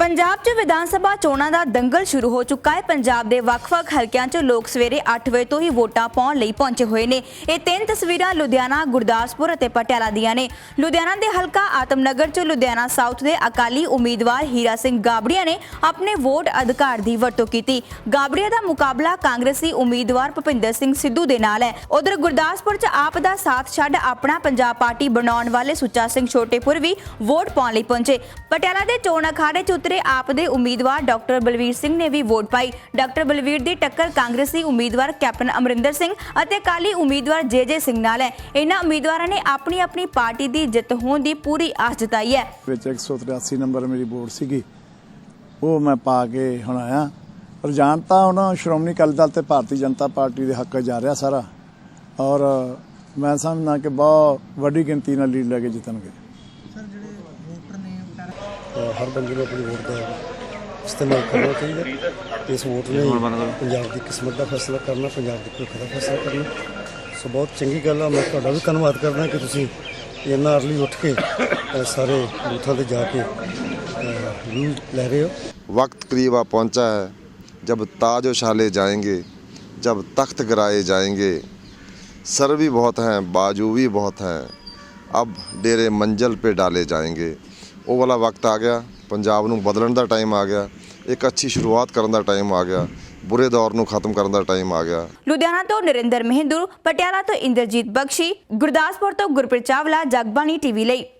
ਪੰਜਾਬ 'ਚ ਵਿਧਾਨ ਸਭਾ ਚੋਣਾਂ ਦਾ ਦੰਗਲ ਸ਼ੁਰੂ ਹੋ ਚੁੱਕਾ ਹੈ। ਪੰਜਾਬ ਦੇ ਵੱਖ-ਵੱਖ ਹਲਕਿਆਂ 'ਚ ਲੋਕ ਸਵੇਰੇ 8 ਵਜੇ ਤੋਂ ਹੀ ਵੋਟਾਂ ਪਾਉਣ ਲਈ ਪਹੁੰਚੇ ਹੋਏ ਨੇ। ਇਹ ਤਿੰਨ ਤਸਵੀਰਾਂ ਲੁਧਿਆਣਾ, ਗੁਰਦਾਸਪੁਰ ਅਤੇ ਪਟਿਆਲਾ ਦੀਆਂ ਨੇ। ਲੁਧਿਆਣਾ ਦੇ ਹਲਕਾ ਆਤਮਨਗਰ 'ਚ ਲੁਧਿਆਣਾ ਸਾਊਥ ਦੇ ਅਕਾਲੀ ਉਮੀਦਵਾਰ ਹੀਰਾ ਸਿੰਘ ਗਾਬੜੀਆ ਨੇ ਆਪਣੇ ਵੋਟ ਅਧਿਕਾਰ ਦੀ ਵਰਤੋਂ ਕੀਤੀ। ਗਾਬੜੀਆ ਦਾ ਮੁਕਾਬਲਾ ਕਾਂਗਰਸੀ ਉਮੀਦਵਾਰ ਭੁਪਿੰਦਰ ਸਿੰਘ ਸਿੱਧੂ ਦੇ ਨਾਲ ਹੈ। ਉਧਰ ਗੁਰਦਾਸਪੁਰ 'ਚ ਆਪ ਦਾ ਸਾਥ ਛੱਡ ਆਪਣਾ ਪੰਜਾਬ ਪਾਰਟੀ ਬਣਾਉਣ ਵਾਲੇ ਸੁੱਚਾ ਸਿੰਘ ਛੋਟੇਪੁਰ ਵੀ ਵੋਟ ਪਾਉਣ ਲਈ ਪਹੁੰਚੇ। ਪਟਿਆਲਾ ਦੇ ਚੋਣ ਅਖਾੜੇ 'ਚ ਉਤਰੇ ਆਪ ਦੇ ਉਮੀਦਵਾਰ ਡਾਕਟਰ ਬਲਵੀਰ ਸਿੰਘ ਨੇ ਵੀ ਵੋਟ ਪਾਈ। ਡਾਕਟਰ ਬਲਵੀਰ ਦੀ ਟੱਕਰ ਕਾਂਗਰਸੀ ਉਮੀਦਵਾਰ ਕੈਪਟਨ ਅਮਰਿੰਦਰ ਸਿੰਘ ਅਤੇ ਅਕਾਲੀ ਉਮੀਦਵਾਰ ਜੇਜੇ ਸਿੰਘ ਨਾਲ ਹੈ। ਇਹਨਾਂ ਉਮੀਦਵਾਰਾਂ ਨੇ ਆਪਣੀ ਆਪਣੀ ਪਾਰਟੀ ਦੀ ਜਿੱਤ ਹੋਣ ਦੀ ਪੂਰੀ ਆਸ ਜਤਾਈ ਹੈ। ਵਿੱਚ 183 ਨੰਬਰ ਮੇਰੀ ਵੋਟ ਸੀਗੀ। ਉਹ ਮੈਂ ਪਾ ਕੇ ਹੁਣ ਆਇਆ। ਪਰ ਜਾਣਤਾ ਹੁਣ ਸ਼੍ਰੋਮਣੀ ਅਕਾਲੀ ਦਲ ਤੇ ਭਾਰਤੀ ਜਨਤਾ ਪਾਰਟੀ ਦੇ ਹੱਕ ਜਾ ਰਿਹਾ ਸਾਰਾ। ਔਰ ਮੈਂ ਸਮਝਦਾ ਕਿ ਬਹੁਤ ਵੱਡੀ ਗਿਣਤੀ ਨਾਲ ਲੀਡ ਲੈ ਕੇ ਜਿੱਤਣਗੇ। ਹਰ ਬੰਦੇ ਨੂੰ ਆਪਣੀ ਵੋਟ ਦਾ ਇਸਤੇਮਾਲ ਕਰਨਾ ਚਾਹੀਦਾ ਤੇ ਇਸ ਵੋਟ ਨੇ ਪੰਜਾਬ ਦੀ ਕਿਸਮਤ ਦਾ ਫੈਸਲਾ ਕਰਨਾ ਪੰਜਾਬ ਦੇ ਭਵਿੱਖ ਦਾ ਫੈਸਲਾ ਕਰਨਾ ਸੋ ਬਹੁਤ ਚੰਗੀ ਗੱਲ ਆ ਮੈਂ ਤੁਹਾਡਾ ਵੀ ਧੰਨਵਾਦ ਕਰਦਾ ਕਿ ਤੁਸੀਂ ਇੰਨਾ ਅਰਲੀ ਉੱਠ ਕੇ ਅ, ਸਾਰੇ ਬੂਥਾਂ ਤੇ ਜਾ ਕੇ ਵਿਊ ਲੈ ਰਹੇ ਹੋ वक्त करीब आ पहुंचा है जब ताज उछाले जाएंगे जब तख्त गिराए जाएंगे सर भी बहुत हैं बाजू भी बहुत हैं अब डेरे मंजिल पे डाले जाएंगे ਉਹ ਵਾਲਾ ਵਕਤ ਆ ਗਿਆ, ਪੰਜਾਬ ਨੂੰ ਬਦਲਣ ਦਾ ਟਾਈਮ ਆ ਗਿਆ, ਇੱਕ ਅੱਛੀ ਸ਼ੁਰੂਆਤ ਕਰਨ ਦਾ ਟਾਈਮ ਆ ਗਿਆ, ਬੁਰੇ ਦੌਰ ਨੂੰ ਖਤਮ ਕਰਨ ਦਾ ਟਾਈਮ ਆ ਗਿਆ। ਲੁਧਿਆਣਾ ਤੋਂ ਨਰਿੰਦਰ ਮਹਿੰਦੂ, ਪਟਿਆਲਾ ਤੋਂ ਇੰਦਰਜੀਤ ਬਖਸ਼ੀ, ਗੁਰਦਾਸਪੁਰ ਤੋਂ ਗੁਰਪ੍ਰੀਤ ਚਾਵਲਾ, ਜਗਬਾਣੀ ਟੀਵੀ ਲਈ।